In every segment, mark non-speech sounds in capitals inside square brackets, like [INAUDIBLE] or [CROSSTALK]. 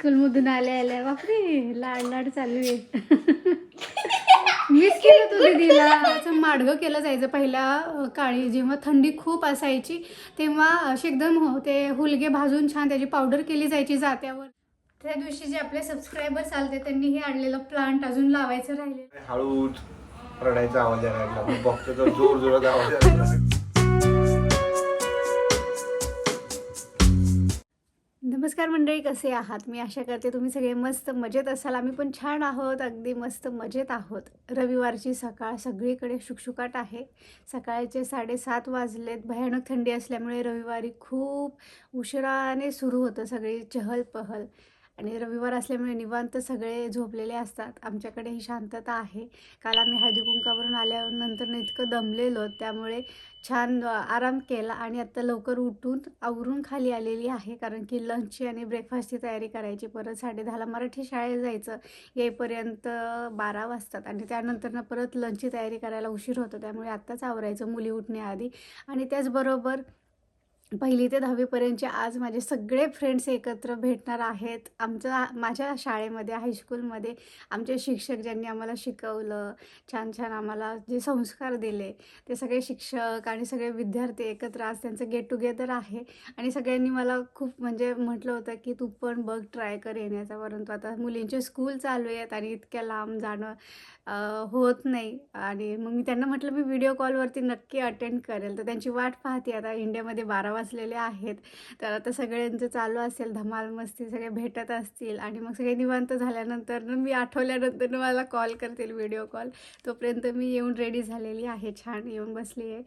स्कूलमधून आल्या आल्या. बापरे लाड लाड चालू आहे. मिस केलं तू दीदीला. असं माडगं केलं जायचं. पहिल्या काळी जेव्हा थंडी खूप असायची तेव्हा असे एकदम हो ते हुलगे भाजून छान त्याची पावडर केली जायची जात्यावर. त्या दिवशी जे आपले सबस्क्रायबर्स चालते त्यांनी हे आणलेलं प्लांट अजून लावायचं राहिले हळूच रडायचा आवाज यायला लागला. बघतो तर जोर जोरात आवाज यायला लागला. नमस्कार मंडळी कसे आहात? मी आशा करते तुम्ही सगळे मस्त मजेत असाल. आम्ही पण छान आहोत अगदी मस्त मजेत आहोत. रविवारची सकाळ सगळीकडे शुकशुकाट आहे. सकाळचे साडेसात वाजलेत. भयानक थंडी असल्यामुळे रविवारी खूप उशिराने सुरू होतं सगळी चहल पहल आणि रविवार असल्यामुळे निवांत सगळे झोपलेले असतात. आमच्याकडे ही शांतता आहे. काल आम्ही हळदी कुंकावरून आल्यानंतर इतकं दमलेलो त्यामुळे छान आराम केला आणि आत्ता लवकर उठून आवरून खाली आलेली आहे. कारण की लंचची आणि ब्रेकफास्टची तयारी करायची. परत साडेदहाला मराठी शाळेत जायचं. येईपर्यंत बारा वाजतात आणि त्यानंतरनं परत लंचची तयारी करायला उशीर होतो. त्यामुळे आत्ताच आवरायचं मुली उठण्याआधी. आणि त्याचबरोबर पहिली ते दहावीपर्यंतचे आज माझे सगळे फ्रेंड्स एकत्र भेटणार आहेत. आमच्या माझ्या शाळेमध्ये हायस्कूलमध्ये आमचे शिक्षक ज्यांनी आम्हाला शिकवलं छान छान आम्हाला जे संस्कार दिले ते सगळे शिक्षक आणि सगळे विद्यार्थी एकत्र आज त्यांचं गेट टुगेदर आहे. आणि सगळ्यांनी मला खूप म्हणजे म्हटलं होतं की तू पण बघ ट्राय कर येण्याचा. परंतु आता मुलींचे स्कूल चालू आहेत आणि इतक्या लांब जाणं होत नाही. आणि मग मी त्यांना म्हटलं मी व्हिडिओ कॉलवरती नक्की अटेंड करेल. तर त्यांची वाट पाहते आता इंडियामध्ये बारा वाजलेले आहेत. तर आता सगळ्यांचं चालू असेल धमाल मस्ती सगळे भेटत असतील आणि मग सगळे निवांत झाल्यानंतर मी आठवल्यानंतर मला कॉल करतील व्हिडिओ कॉल तोपर्यंत मी येऊन रेडी झालेली आहे छान येऊन बसली आहे.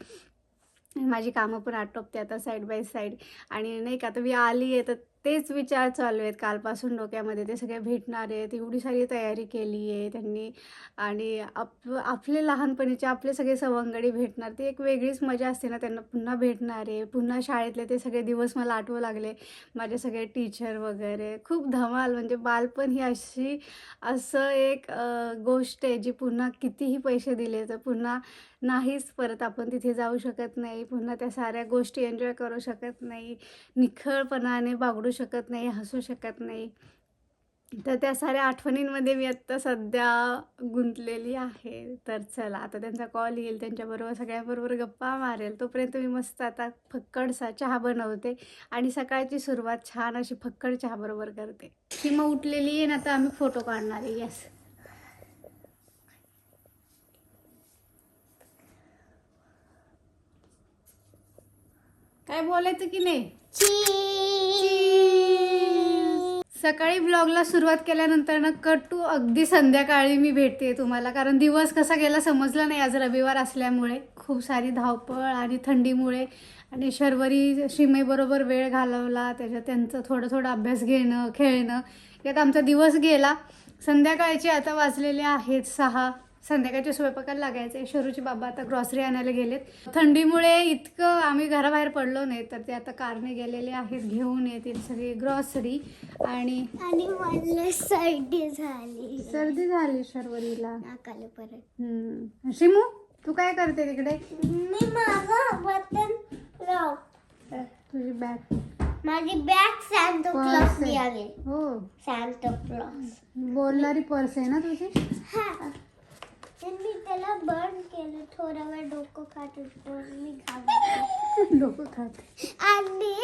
माझी कामं पण आटोपते आता साईड बाय साईड आणि नाही का आता मी आली आहे तर तेच विचार चालू आहेत. कालपासून डोक्यामध्ये ते सगळे भेटणार आहेत. एवढी सारी तयारी केली आहे त्यांनी. आणि आप आपले लहानपणीचे आपले सगळे सवंगडी भेटणार. ती एक वेगळीच मजा असते ना. त्यांना पुन्हा भेटणार आहे. पुन्हा शाळेतले ते सगळे दिवस मला आठवू लागले. माझे सगळे टीचर वगैरे. खूप धमाल. म्हणजे बालपण ही अशी असं एक गोष्ट आहे जी पुन्हा कितीही पैसे दिले तर पुन्हा नाहीच परत आपण तिथे जाऊ शकत नाही. पुन्हा त्या साऱ्या गोष्टी एन्जॉय करू शकत नाही. निखळपणाने बागडू शकत नाही हसू शकत नाही. तर त्या साऱ्या आठवणींमध्ये मी आत्ता सध्या गुंतलेली आहे. तर चला आता त्यांचा कॉल येईल. त्यांच्याबरोबर सगळ्यांबरोबर गप्पा मारेल. तोपर्यंत मी मस्त आता फक्कडसा चहा बनवते आणि सकाळची सुरुवात छान अशी फक्कड चहाबरोबर करते. सीमा उठलेली आहे ना आता आम्ही फोटो काढणार आहे. येस काय बोलायचं की नाही? सकाळी ब्लॉगला सुरुवात केल्यानंतर ना कट टू अगदी संध्याकाळी मी भेटते तुम्हाला. कारण दिवस कसा गेला समजला नाही आज रविवार असल्यामुळे. खूप सारी धावपळ आणि थंडीमुळे. आणि शर्वरी सीमेबरोबर वेळ घालवला त्याच्यात त्यांचं थोडं थोडं अभ्यास घेणं खेळणं. यात आमचा दिवस गेला. संध्याकाळचे आता वाजलेले आहेत सहा. संध्याकाळच्या स्वयंपाकाला लागायचे. शरूचे बाबा आता ग्रॉसरी आणायला गेलेत. थंडीमुळे इतकं आम्ही घराबाहेर पडलो नाही तर ते आता कारने गेलेले आहेत घेऊन येतील सगळी ग्रॉसरी आणि आणि सर्दी झाली. सर्दी झाली शर्वरीला. परत. हम्म. शिमू तू काय करते तिकडे? मी बटन लाव. तुझी बॅग माझी बॅग सॅन्टो क्लॉस हो. सॅन्टो क्लॉस बोलणारी पर्स आहे ना तुझी? हा. तर मी त्याला बर्न केलं. थोडा वेळ डोकं खात होतो मी घाबरते डोकं खाते. आणि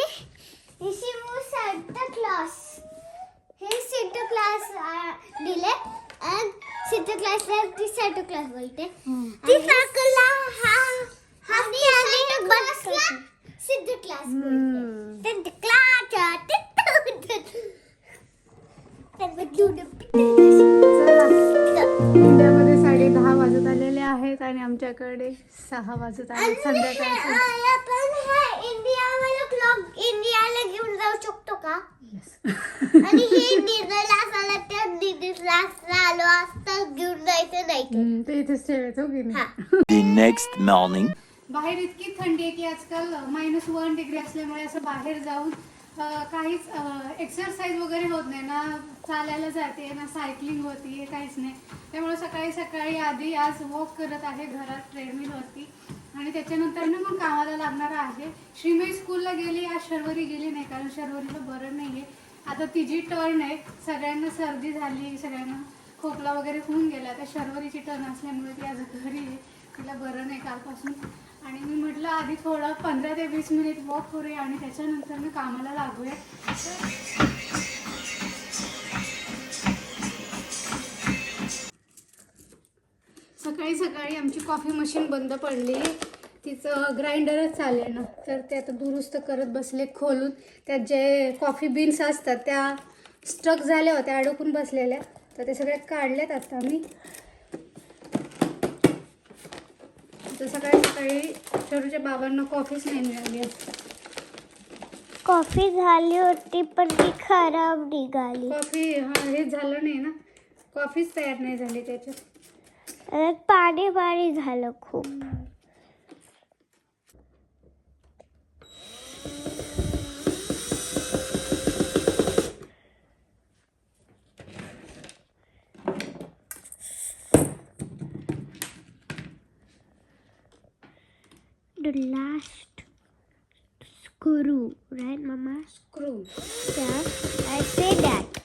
शिमू सॅन्टा क्लॉस हे सेंटा क्लास दिले आणि सेंटा क्लासला ती सॅन्टा क्लास बोलते. ती साकला हा हा आणि बसला सिद्ध क्लास दहा वाजत आलेले आहेत आणि आमच्याकडे सहा वाजत आहेत संध्याकाळचे इंडियाला क्लॉक इंडियाला घेऊन जाऊ शकतो का. आणि हे घेऊन जायचं नाही ते इथेच ठेवायचं हो की. नाही next morning. बाहेर इतकी थंडी आहे की आजकाल मायनस वन डिग्री असल्यामुळे असं बाहेर जाऊन काहीच एक्सरसाइज वगैरे होत नाही ना. चालायला जाते ना सायकलिंग होती काहीच नाही. त्यामुळे सकाळी सकाळी आधी आज वॉक करत आहे घरात ट्रेडमिलवरती आणि त्याच्यानंतर ना मग कामाला लागणार आहे. श्रीमयी स्कूलला गेली आज शर्वरी गेली नाही कारण शर्वरीचं बरं नाही आहे आता तिची टर्न आहे. सगळ्यांना सर्दी झाली सगळ्यांना खोकला वगैरे होऊन गेला. आता शर्वरीची टर्न असल्यामुळे ती आज घरी आहे. तिला बरं नाही कालपासून. आणि मी म्हटलं आधी थोडं पंधरा ते वीस मिनिट वॉक करूया आणि त्याच्यानंतर मी कामाला लागूया. सकाळी सकाळी आमची कॉफी मशीन बंद पडली. तिचं ग्राइंडरच चालेल ना. तर ते आता दुरुस्त करत बसले खोलून. त्यात जे कॉफी बीन्स असतात त्या स्ट्रक झाल्या होत्या अडकून बसलेल्या. तर ते सगळे काढल्यात आता मी. तर सकाळी सकाळी शरूच्या बाबांना कॉफीच नाही मिळाली. कॉफी झाली होती पण ती खराब निघाली. कॉफी हा हे झालं नाही ना. कॉफीच तयार नाही झाली त्याच्यात. पाणी पाणी झालं खूप. The last screw, right, Mama? Crew Yeah, I say that.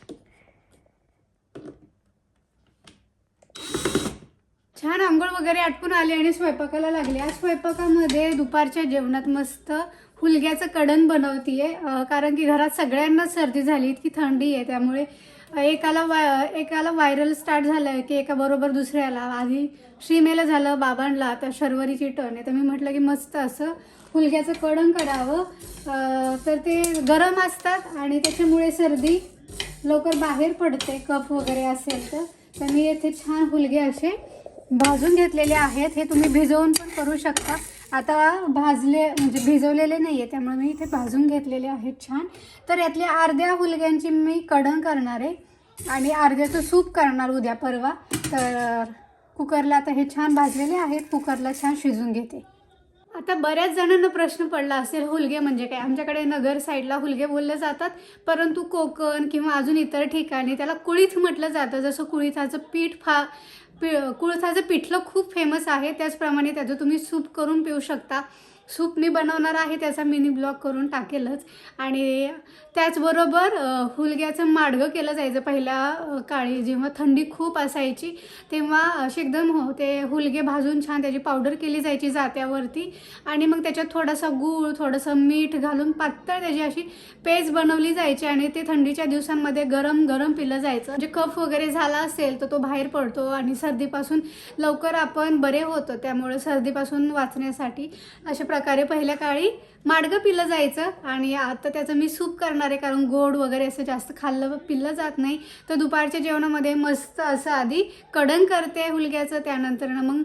छान आंघोळ वगैरे आटपून आले आणि स्वयंपाकाला लागले आज स्वयंपाकामध्ये दुपारच्या जेवणात मस्त हुलग्याचं कडण बनवतीये कारण की घरात सगळ्यांना सर्दी झाली इतकी थंडी आहे त्यामुळे एकाला वाय एकाला व्हायरल स्टार्ट झालं की एका बरोबर दुसऱ्याला आधी श्रीमेला झालं बाबांना आता शर्वरीची टर्न आहे. तर मी म्हटलं की मस्त असं हुलग्याचं कडण करावं. तर ते गरम असतात आणि त्याच्यामुळे सर्दी लवकर बाहेर पडते कफ वगैरे असेल तर. तर मी येथे छान हुलगे असे भाजून घेतलेले आहेत. हे तुम्ही भिजवून पण करू शकता. आता भाजले म्हणजे भिजवलेले नाही आहे त्यामुळे मी इथे भाजून घेतलेले आहेत छान. तर यातल्या अर्ध्या हुलग्यांची मी कडण करणार आहे. आणि अर्ध्याचं सूप करणार उद्या परवा. तर कुकरला आता हे छान भाजलेले आहेत कुकरला छान शिजून घेते. आता बऱ्याच जणांना प्रश्न पडला असेल हुलगे म्हणजे काय? आमच्याकडे नगर साईडला हुलगे बोलले जातात परंतु कोकण किंवा अजून इतर ठिकाणी त्याला कुळीथ म्हटलं जातं. जसं कुळीथाचं पीठ फा पि कुळथाचं पिठलं खूप फेमस आहे त्याचप्रमाणे त्याचं तुम्ही सूप करून पिऊ शकता. सूप मी बनवणार आहे त्याचा मिनी ब्लॉग करून टाकेलच. आणि त्याचबरोबर हुलग्याचं माडगं केलं जायचं. पहिल्या काळी जेव्हा थंडी खूप असायची तेव्हा असे एकदम हो ते हुलगे भाजून छान त्याची पावडर केली जायची जात्यावरती. आणि मग त्याच्यात थोडासा गूळ थोडंसं मीठ घालून पातळ त्याची अशी पेज बनवली जायची आणि ते थंडीच्या दिवसांमध्ये गरम गरम पिलं जायचं. म्हणजे कफ वगैरे झाला असेल तर तो बाहेर पडतो आणि सर्दीपासून लवकर आपण बरे होतो. त्यामुळे सर्दीपासून वाचण्यासाठी अशा प्रकारे पहिल्या काळी माडगं पिलं जायचं आणि आता त्याचं मी सूप करणार आहे कारण गोड वगैरे असं जास्त खाल्लं पिल्लं जात नाही. तर दुपारच्या जेवणामध्ये मस्त असं आधी कडण करते हुलग्याचं त्यानंतर मग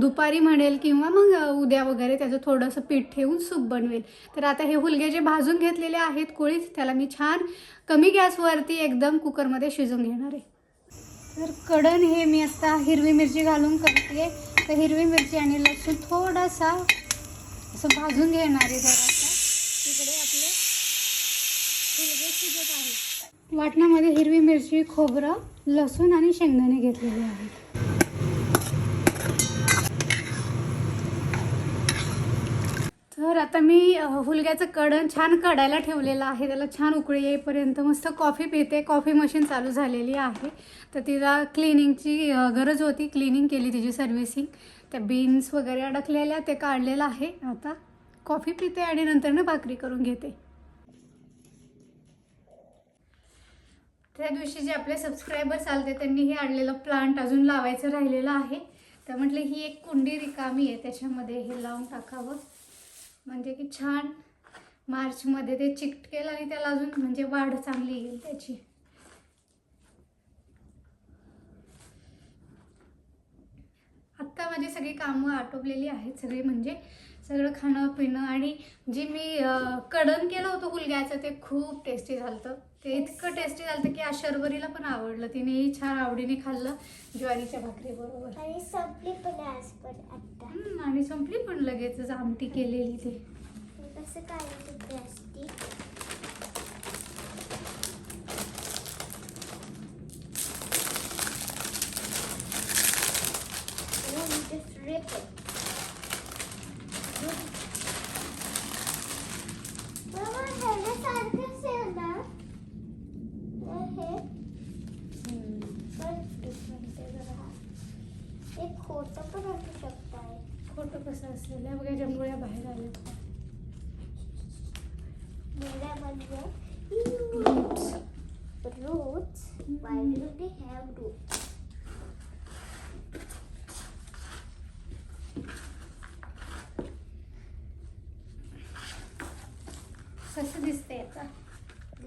दुपारी म्हणेल किंवा मग उद्या वगैरे त्याचं थोडंसं पीठ ठेवून सूप बनवेल. तर आता हे हुलगे जे भाजून घेतलेले आहेत कोळीच त्याला मी छान कमी गॅसवरती एकदम कुकरमध्ये शिजवून घेणार आहे. तर कडण हे मी आता हिरवी मिरची घालून करते. तर हिरवी मिरची आणि लसूण थोडासा असं भाजून घेणार आहे जरासा तिकडे आपले शिजत आहेत. वाटणामध्ये हिरवी मिरची खोबरं लसूण आणि शेंगदाणे घेतलेले आहेत. तर आता मी हुलग्याचं कडण छान कडायला ठेवलेलं आहे. त्याला छान उकळी येईपर्यंत मस्त कॉफी पिते. कॉफी मशीन चालू झालेली आहे. तर तिला क्लिनिंगची गरज होती. क्लिनिंग केली तिची सर्व्हिसिंग. त्या बीन्स वगैरे अडकलेल्या ते काढलेलं आहे. आता कॉफी पिते आणि नंतर भाकरी करून घेते. त्या दिवशी जे आपले सबस्क्रायबर्स आलते त्यांनी हे आणलेलं प्लांट अजून लावायचं राहिलेलं आहे. तर म्हटलं ही एक कुंडी रिकामी आहे. त्याच्यामध्ये हे लावून टाकावं. म्हणजे की छान मार्चमध्ये ते चिकटेल आणि त्याला अजून म्हणजे वाढ चांगली येईल त्याची. आत्ता माझी सगळी कामं आटोपलेली आहेत सगळी म्हणजे सगळं खाणं पिणं आणि जे मी कडण केलं होतं हुलग्याचं ते खूप टेस्टी झालं होतं. ते इतकं टेस्टी झालं की आज शर्वरीला पण आवडलं. तिनेही छान आवडीने खाल्लं ज्वारीच्या भाकरीबरोबर आणि संपली पण आज पण आता. हम्म, आणि संपली पण लगेचच आमटी केलेली ती. कसं plastic just rip. it. Mama, ह्याच्यासारखंच आहे ना? एक खोटं पण असू शकतं फोटो कसं असेल हे बघा ज्या मुळ्या बाहेर आल्या मुळ्या म्हणजे Roots. roots. Why do they have roots? कसं दिसतंय आता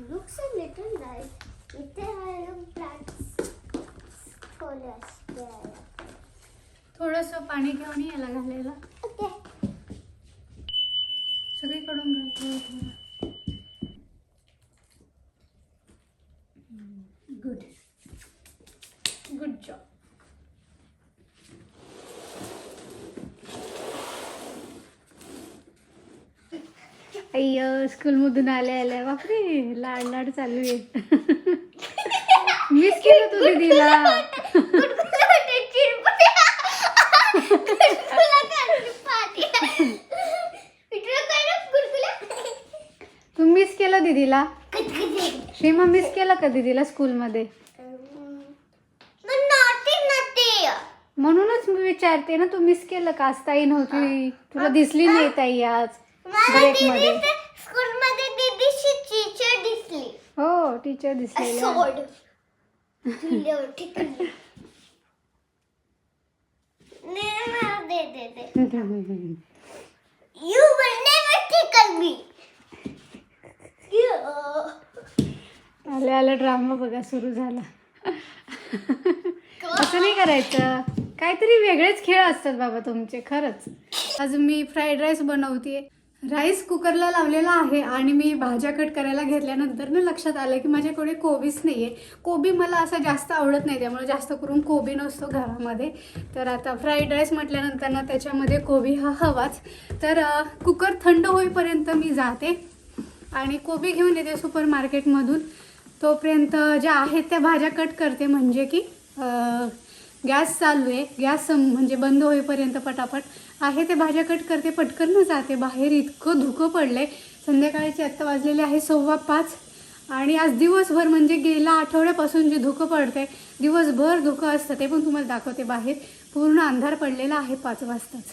Looks a little nice. इथे आहे plants. Scholars there. थोडस पाणी घेऊन याला घालायला. सगळीकडून घालतो गुड गुड जॉब अय्य स्कूलमधून आल्या आल्या. बापरे लाड लाड चालू आहे. [LAUGHS] मिस केलं तू दीदीला तू मिस केलं दीदीला श्रीमा मिस केलं का दीदीला स्कूलमध्ये म्हणूनच मी विचारते ना तू मिस केलं का? आज ताई नव्हती. तुला दिसली नाही ताई आज. ब्रेकमध्ये. टीचर दिसली. हो टीचर दिसलेल्या सोड दिल्यावर ठिकली नाही मला दे दे दे. [LAUGHS] You will never tickle me. आल्या आल्या ड्रामा बघा सुरू झाला. [LAUGHS] असं नाही करायचं. काहीतरी वेगळेच खेळ असतात बाबा तुमचे खरंच. आज मी फ्राईड राईस बनवते राईस कुकरला लावलेला आहे आणि मी भाज्या कट करायला घेतल्यानंतर ना लक्षात आलं की माझ्याकडे कोबीच नाही आहे कोबी मला असं जास्त आवडत नाही त्यामुळे जास्त करून कोबी नसतो घरामध्ये. तर आता फ्राईड राईस म्हटल्यानंतर ना त्याच्यामध्ये कोबी हा हवाच. तर कुकर थंड होईपर्यंत मी जाते. आणि कोबी घेऊन येते सुपर मार्केटमधून तोपर्यंत ज्या आहेत त्या भाज्या कट करते म्हणजे की गॅस चालू आहे. गॅस म्हणजे बंद होईपर्यंत पटापट. आहे ते भाज्या कट करते पटकन न जाते. बाहेर इतकं धुकं पडलंय. संध्याकाळचे आत्ता वाजलेले आहे सव्वा पाच. आणि आज दिवसभर म्हणजे गेल्या आठवड्यापासून जे धुकं पडतंय दिवसभर धुकं असतं ते पण तुम्हाला दाखवते बाहेर. पूर्ण अंधार पडलेला आहे पाच वाजताच.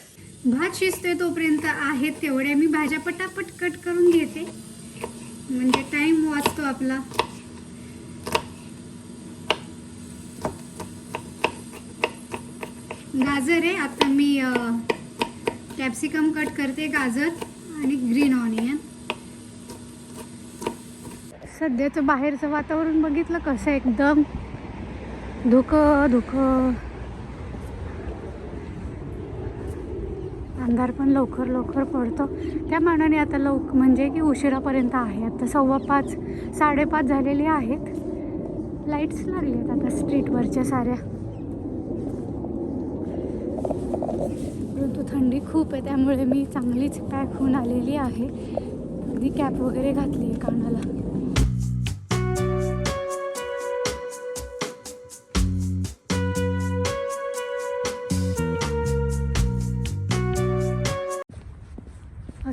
भात शिजतोय तोपर्यंत आहेत तेवढ्या मी भाज्या पटापट कट करून घेते. म्हणजे टाइम वाचतो आपला. गाजर आहे. आता मी कॅप्सिकम कट करते गाजर आणि ग्रीन ऑनियन सध्याचं बाहेरचं वातावरण बघितलं कसं एकदम धुकं धुकं. अंधार पण लवकर लवकर पडतो. त्या मानाने आता लवक म्हणजे की उशिरापर्यंत आहे. आता सव्वा पाच साडेपाच झालेले आहेत. लाईट्स लागले आहेत आता स्ट्रीटवरच्या साऱ्या. परंतु थंडी खूप आहे त्यामुळे मी चांगलीच पॅक होऊन आलेली आहे. अगदी कॅप वगैरे घातली आहे कानाला.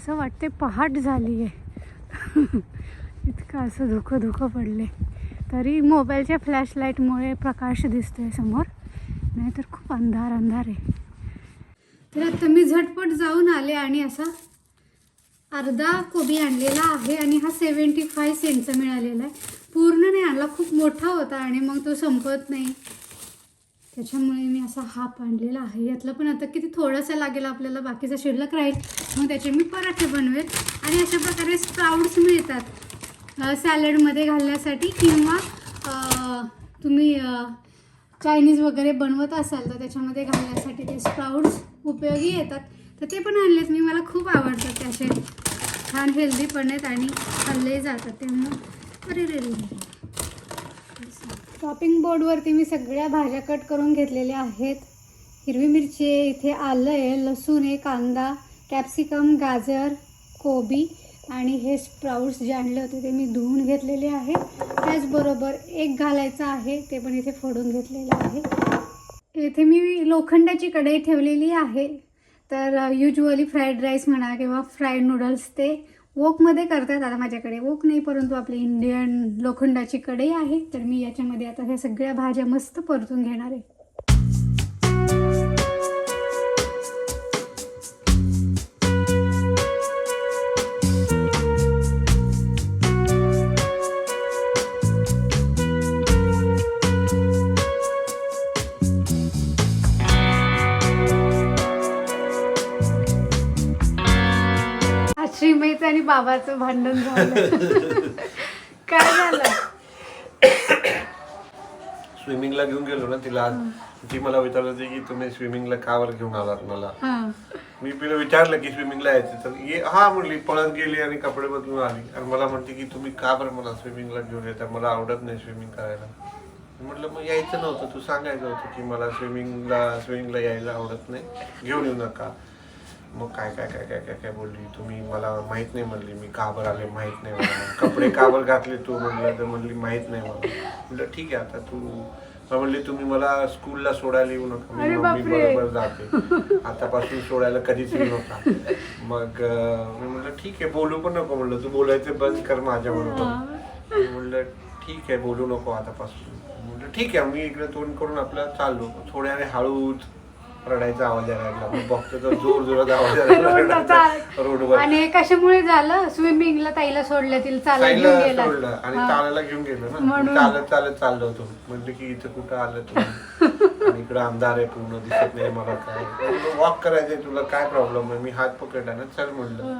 असं वाटते पहाट झाली आहे इतकं असं धुकं धुकं पडले तरी मोबाईलच्या फ्लॅशलाईटमुळे प्रकाश दिसतोय समोर. नाहीतर खूप अंधार अंधार आहे. तर आता मी झटपट जाऊन आले आणि असा अर्धा कोबी आणलेला आहे आणि हा सेवन्टी फाय सेंटचा मिळालेला आहे. पूर्ण नाही आणला खूप मोठा होता आणि मग तो संपत नाही. त्याच्यामुळे मी असा हाफ आणलेला आहे. यातला पण आता किती थोडासा लागेल आपल्याला बाकीचा शिल्लक राहील. मग त्याचे मी पराठे बनवेल. आणि अशा प्रकारे स्प्राउट्स मिळतात. सॅलडमध्ये घालण्यासाठी किंवा तुम्ही चायनीज वगैरे बनवत असाल तर त्याच्यामध्ये घालण्यासाठी ते स्प्राउट्स उपयोगी येतात. तर ते पण आणलेत. मी मला खूप आवडतात ते असे छान हेल्दी पण आहेत आणि खाल्ले जातात. त्यामुळं अरे रे रे. चॉपिंग बोर्डवरती मी सगळ्या भाज्या कट करून घेतलेल्या आहेत. हिरवी मिरची आहे इथे आलं आहे लसूण आहे कांदा कॅप्सिकम गाजर कोबी आणि हे स्प्राउट्स जे आणले होते ते मी धुवून घेतलेले आहे त्याचबरोबर एक घालायचं आहे ते पण इथे फोडून घेतलेलं आहे. इथे मी लोखंडाची कढई ठेवलेली आहे. तर युजली फ्राईड राईस म्हणा किंवा फ्राईड नूडल्स ते वोकमध्ये करतात आता माझ्याकडे. वोक नाही परंतु आपली इंडियन लोखंडाची कढई आहे. तर मी याच्यामध्ये आता ह्या सगळ्या भाज्या मस्त परतून घेणार आहे. मम्मीचं आणि बाबाचं भांडण झालं. काय झालं? स्विमिंगला घेऊन गेलो ना तिला. आज ती मला विचारत होती की तुम्ही स्विमिंगला का बरं घेऊन आलात मला? हा. मी तिला विचारलं की स्विमिंगला यायचं तर ये हा म्हणली पळत गेली आणि कपडे बदलून आली. आणि मला म्हणते की तुम्ही का बरं मला स्विमिंगला घेऊन येता? मला आवडत नाही स्विमिंग करायला. मी म्हटलं मग यायचं नव्हतं. तू सांगायचं होतं की मला स्विमिंगला स्विमिंगला यायला आवडत नाही. घेऊन येऊ नका. मग काय काय काय काय काय काय बोलली? तुम्ही मला माहीत नाही म्हणली. मी का बरं आले माहीत नाही मला कपडे का बरं घातले तू म्हणलं तर म्हणली माहीत नाही मला म्हटलं ठीक आहे आता तू म्हणली तुम्ही मला स्कूलला सोडायला येऊ नका. मी मम्मी. बरोबर जाते. आतापासून सोडायला कधीच येऊ नका. मग मी म्हणलं ठीक आहे बोलू पण नको. म्हणलं तू बोलायचं बंद कर माझ्या बरोबर मी म्हणलं ठीक आहे बोलू नको आतापासून. म्हणलं ठीक आहे मी इकडे तोंड करून आपलं चाललो. थोड्याने हळूच रडायचा आवाज यायला लागला. मग बघतो तर जोर जोरात आवाज यायला [LAUGHS] रोडवर. आणि कशामुळे झालं? स्विमिंगला ताईला सोडलं तिला चालत घेऊन साईडला गेला. सोडलं आणि चालायला घेऊन गेलो ना. म्हणून. चालत चालत चाललो होतो. म्हणलं की इथं कुठं आलं तुम्ही आणि इकडं अंधार आहे पूर्ण दिसत नाही मला काय. वॉक करायचंय तुला काय प्रॉब्लेम आहे? मी हात पकडला ना चल म्हणलं.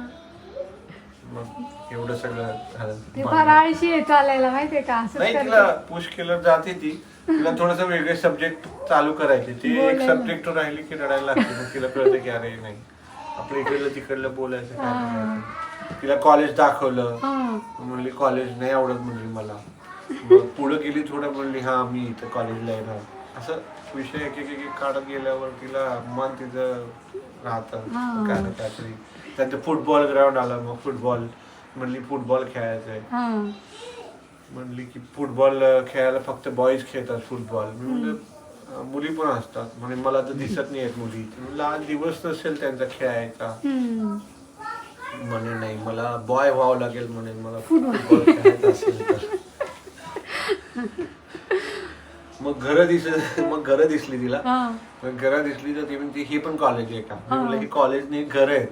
मग एवढं सगळं ते झालं. फार आळशी आहे चालायला माहितीये का? असं नाही तिला पुश केलं जाते ती तिला थोडस वेगळे सब्जेक्ट चालू करायचे. ती एक. सब्जेक्ट राहिली की रडायला लागते. मग तिला कळतं की अरे नाही. आपलं इकडलं तिकडलं बोलायचं काय. तिला कॉलेज दाखवलं. म्हणली कॉलेज नाही आवडत म्हणली मला. मग पुढे गेली थोडं म्हणली हा मी इथं कॉलेजला येणार. असं विषय एक एक एक काढत गेल्यावर तिला मन तिचं राहतं. काय ना काहीतरी. त्यांचं फुटबॉल ग्राउंड आलं. मग फुटबॉल म्हणली फुटबॉल खेळायचंय. हा. म्हणली की फुटबॉल खेळायला फक्त बॉईज खेळतात फुटबॉल. मी म्हणलं मुली पण असतात. म्हणजे मला तर दिसत नाही आहेत मुली म्हणलं आज दिवस नसेल त्यांचा खेळायचा. म्हणे नाही मला बॉय व्हावं लागेल म्हणे. मला फुटबॉल. खेळायचं असेल तर. मग घर दिस मग घर दिसली तिला. मग घर दिसली तर ती म्हणते हे पण कॉलेज आहे का? मी म्हणलं हे कॉलेज नाही घर आहे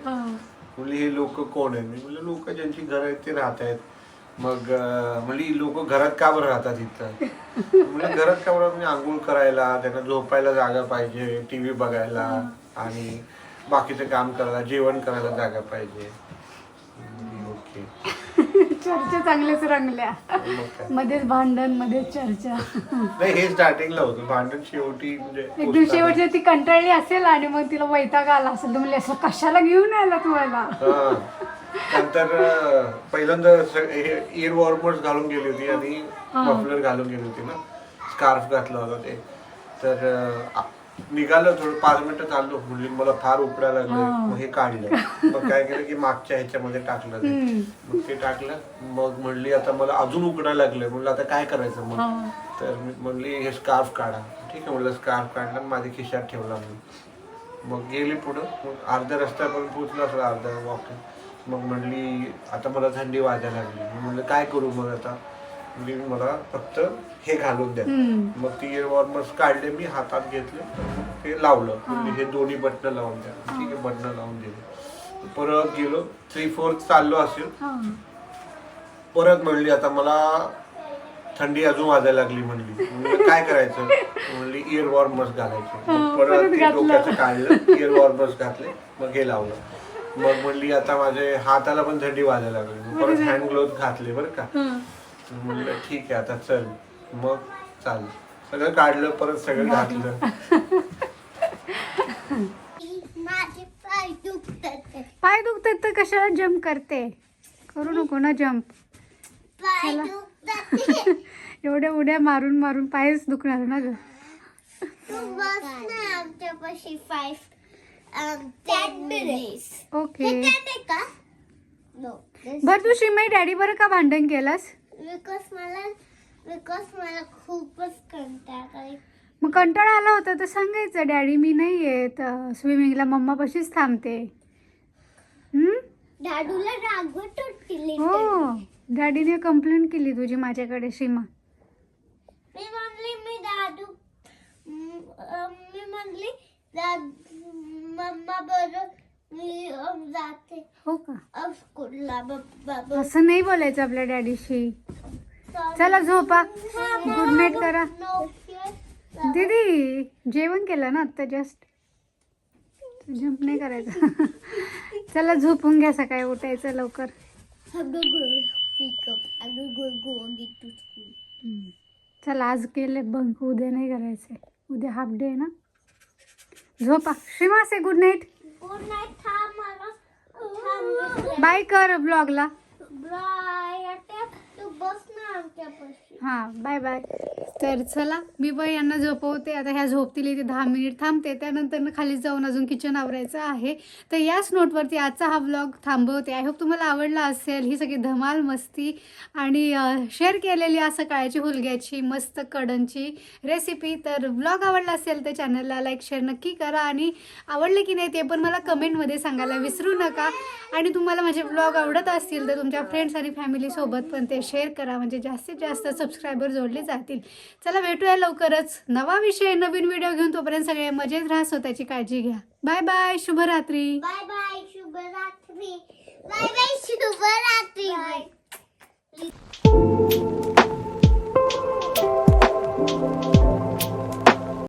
म्हणली हे लोक कोण आहेत? मी म्हणलं लोक ज्यांची घर आहेत ते राहत आहेत मग अं, म्हणली लोक घरात का बरं राहतात इथं? [LAUGHS] म्हणजे घरात का बरं? म्हणजे आंघोळ करायला त्यांना झोपायला जागा पाहिजे टीव्ही बघायला आणि बाकीचं काम करायला जेवण करायला जागा पाहिजे. ओके. [LAUGHS] चर्चा चांगल्याच रंगल्या. मध्येच भांडण मध्येच चर्चा. नाही हे स्टार्टिंगला होतं. भांडण शेवटी म्हणजे [LAUGHS] एकदम. शेवटच्या ती कंटाळली असेल आणि मग तिला वैताग आला असेल. तर म्हणले असं कशाला घेऊन आला तुम्हाला. नंतर अं, पहिल्यांदा इयर वॉर्मर्स घालून गेली होती आणि मफलर घालून गेली होती ना. स्कार्फ घातला होता ते. तर अं, आ- निघालं थोडं पाच मिनिटं चाललो. मुली मला फार उपडायला लागलं. मग हे काढलं. मग काय केलं की मागच्या ह्याच्यामध्ये टाकलं ते. मग ते टाकलं. मग म्हणली आता मला अजून उकडायला लागलं म्हणलं आता काय करायचं मग? तर मी म्हणली हे स्कार्फ काढा. ठीक आहे म्हणलं स्कार्फ काढला आणि माझ्या खिशात ठेवला मी मग गेली पुढं. मग अर्ध्या रस्त्यापर्यंत पोहोचलो असं अर्ध्या वॉक मग म्हणली आता मला थंडी वाजायला लागली. मी म्हणलं काय करू मग आता? म्हणली मला फक्त हे घालून द्या. मग ती वॉर्मर्स काढले मी हातात घेतले ते लावलं. म्हणजे हे दोन्ही बटणं लावून द्या. ठीक आहे बटणं लावून दिले. परत गेलो थ्री फोर्थ चाललो असेल. परत म्हणली आता मला थंडी अजून वाजायला लागली. म्हणली. काय करायचं? म्हणली इयर वॉर्मर्स घालायचे. परत ते डोक्याचं काढलं इयर वॉर्मर्स घातले मग हे लावलं. मग म्हणली आता माझे हाताला पण थंडी वाजायला लागली. मग परत हँड ग्लोव्ह घातले बरं का. म्हणलं ठीक आहे आता चल. मग चाल. सगळं काढलं परत सगळं घातलं. पाय दुखतात पाय दुखतात तर कशाला जम्प करते? करू नको ना जम्प [LAUGHS] एवढ्या उड्या मारून मारून पायच दुखणार ना ग. हे टेन आहे का नो बर तू श्रीमय डॅडी बरं का भांडण केलंस बिकॉज मला बिकॉज मला खूपच कंटाळा. मग कंटाळा आला होता तर सांगायचं डॅडी मी नाही येत स्विमिंगला मम्मा पशीच थांबते हम्म? दादूला रागवत होती हो. डॅडीने कंप्लेंट केली तुझी माझ्याकडे सीमा मी म्हणली मी दादू म, अं, मी म्हणली मम्मा बरोबर मी अं, जाते हो का अं, स्कूलला बाबा असं नाही बोलायचं आपल्या डॅडीशी. चला झोपा. गुड नाईट करा दीदी जेवण केलं ना आत्ता जस्ट जम्प नाही करायचं. [LAUGHS] चला झोपून घ्या सकाळी उठायचं लवकर. चला आज केले बंक उद्या नाही करायचे. उद्या हाफ डे आहे ना? झोपा. श्रीमा say good night Good night, थांब मला. बाय कर ब्लॉगला बाय हां बाय बाय तर चला मी पण यांना झोपवते. आता ह्या झोपतील इथे दहा मिनिट थांबते. त्यानंतर खाली जाऊन अजून किचन आवरायचं आहे. तर याच नोटवरती आजचा हा ब्लॉग थांबवते. आय होप तुम्हाला आवडला असेल. ही सगळी धमाल मस्ती आणि शेअर केलेली असं सकाळची हुलग्याची मस्त कडनची रेसिपी तर ब्लॉग आवडला असेल तर चॅनलला लाईक शेअर नक्की करा. आणि आवडले की नाही ते पण मला कमेंटमध्ये सांगायला विसरू नका. आणि तुम्हाला माझे ब्लॉग आवडत असतील तर तुमच्या फ्रेंड्स आणि फॅमिलीसोबत पण ते शेअर शेअर करा. म्हणजे जास्तीत जास्त सबस्क्रायबर जोडले जातील. चला भेटूया लवकरच. नवा विषय नवीन व्हिडिओ घेऊन तोपर्यंत सगळे मजेत राहा स्वतःची काळजी घ्या. बाय बाय शुभरात्री. बाय बाय शुभरात्री. बाय बाय शुभरात्री.